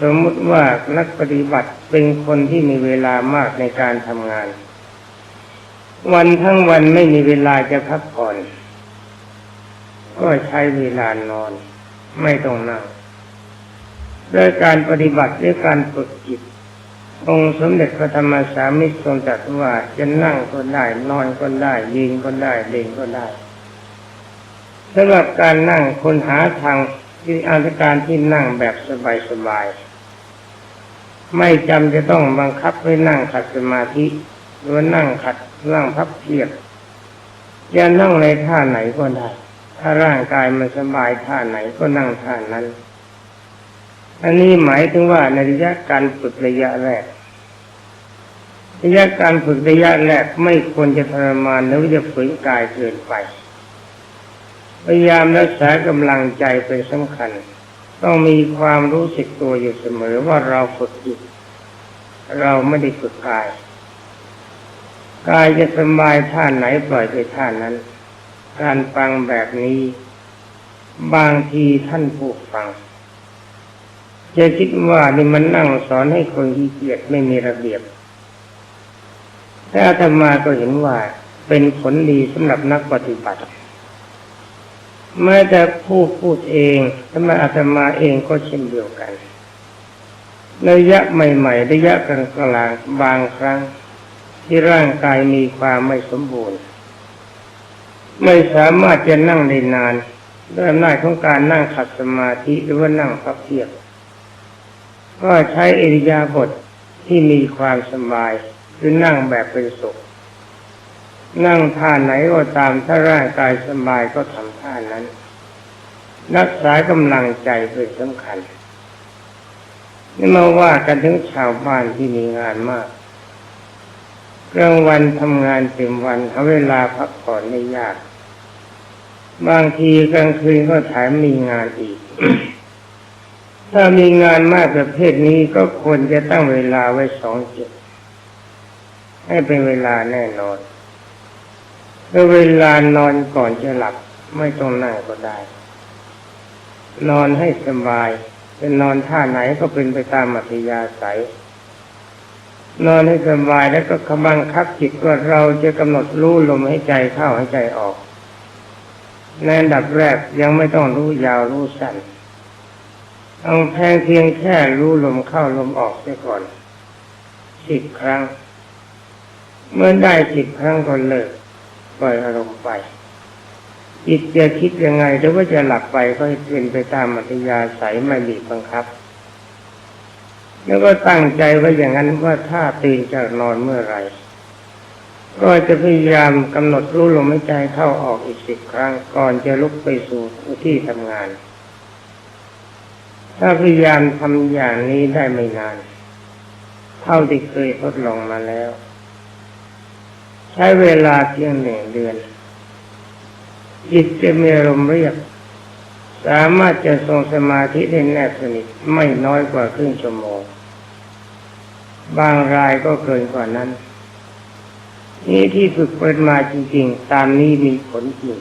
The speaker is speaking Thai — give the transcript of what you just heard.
สมมุติว่านักปฏิบัติเป็นคนที่มีเวลามากในการทำงาน วันทั้งวันไม่มีเวลาจะพักผ่อน ก็ใช้เวลานอน ไม่ต้องนั่งด้วยการปฏิบัติด้วยการฝึกจิตองค์สมเด็จพระธรรมสามิตรทรงตรัสว่าจะนั่งก็ได้นอนก็ได้ยืนก็ได้เดินก็ได้สำหรับการนั่งคนหาทางที่อาการที่นั่งแบบสบายๆ ไม่จำจะต้องบังคับให้นั่งขัดสมาธิหรือนั่งขัดนั่งพับเพียบจะนั่งในท่าไหนก็ได้ ถ้าร่างกายมันสบายท่าไหนก็นั่งท่านั้น อันนี้หมายถึงว่าในระยะการฝึกระยะแรกระยะการฝึกระยะแรกไม่ควรจะทรมานหรือจะฝืนกายเกินไป พยายามรักษากำลังใจเป็นสำคัญ ต้องมีความรู้สึกตัวอยู่เสมอว่าเราฝึกจิตเราไม่ได้ฝึกกาย กายจะสบายท่าไหนปล่อยไปท่านนั้นการฟังแบบนี้ บางทีท่านผู้ฟัง จะคิดว่านี่มันนั่งสอนให้คนขี้เกียจไม่มีระเบียบ แต่อาตมาก็เห็นว่าเป็นผลดีสำหรับนักปฏิบัติ แม้แต่ผู้พูดเองธรรมอาตมาเองก็เช่นเดียวกันระยะใหม่ ๆ ระยะกลางๆบางครั้ง ที่ร่างกายมีความไม่สมบูรณ์ ไม่สามารถจะนั่งได้นานด้วยอำนาจของการนั่งขัดสมาธิหรือว่านั่งพับเพียบ ก็ใช้อิริยาบถทที่มีความสบาย คือนั่งแบบเป็นสุข นั่งท่าไหนก็ตามถ้าร่างกายสบายก็ทำท่านั้น รักษากำลังใจเป็นสำคัญ นี่มาว่ากันถึงชาวบ้านที่มีงานมากกลางวันทำงานเต็มวันเอาเวลาพักผ่อนไม่ยาก บางทีกลางคืนก็แถมมีงานอีก ถ้ามีงานมากประเภทนี้ก็ควรจะตั้งเวลาไว้สองจุดให้เป็นเวลาแน่นอน แล้วเวลานอนก่อนจะหลับไม่ต้องนั่งก็ได้ นอนให้สบายจะนอนท่าไหนก็เป็นไปตามอัธยาศัย นอนให้สบายแล้วก็คำบังคับจิตว่าเราจะกำหนดรู้ลมให้ใจเข้าให้ใจออกในอันดับแรกยังไม่ต้องรู้ยาวรู้สั้นเอาแพงเพียงแค่รู้ลมเข้าลมออกเสียก่อนสิบครั้ง เมื่อได้สิบครั้งก็เลิก ปล่อยอารมณ์ไปจิตจะคิดยังไงหรือว่าจะหลับไปก็เป็นไปตามอัธยาศัยไม่บีบบังคับ แล้วก็ตั้งใจไว้อย่างนั้นว่าถ้าตื่นจากนอนเมื่อไหรก็จะพยายามกำหนดรู้ลมหายใจเข้าออกอีกสิบครั้งก่อนจะลุกไปสู่ที่ทำงาน ถ้าพยายามทำอย่างนี้ได้ไม่นาน เท่าที่เคยทดลองมาแล้ว ช้เวลาเพียงหนึ่งเดือนจิตจะมีอารมณ์เรียบสามารถจะทรงสมาธิได้แนบสนิทไม่น้อยกว่าครึ่งชั่วโมง บางรายก็เกินกว่านั้น นี่ที่ฝึกเปิดมาจริง ๆ ตามนี้มีผลจริง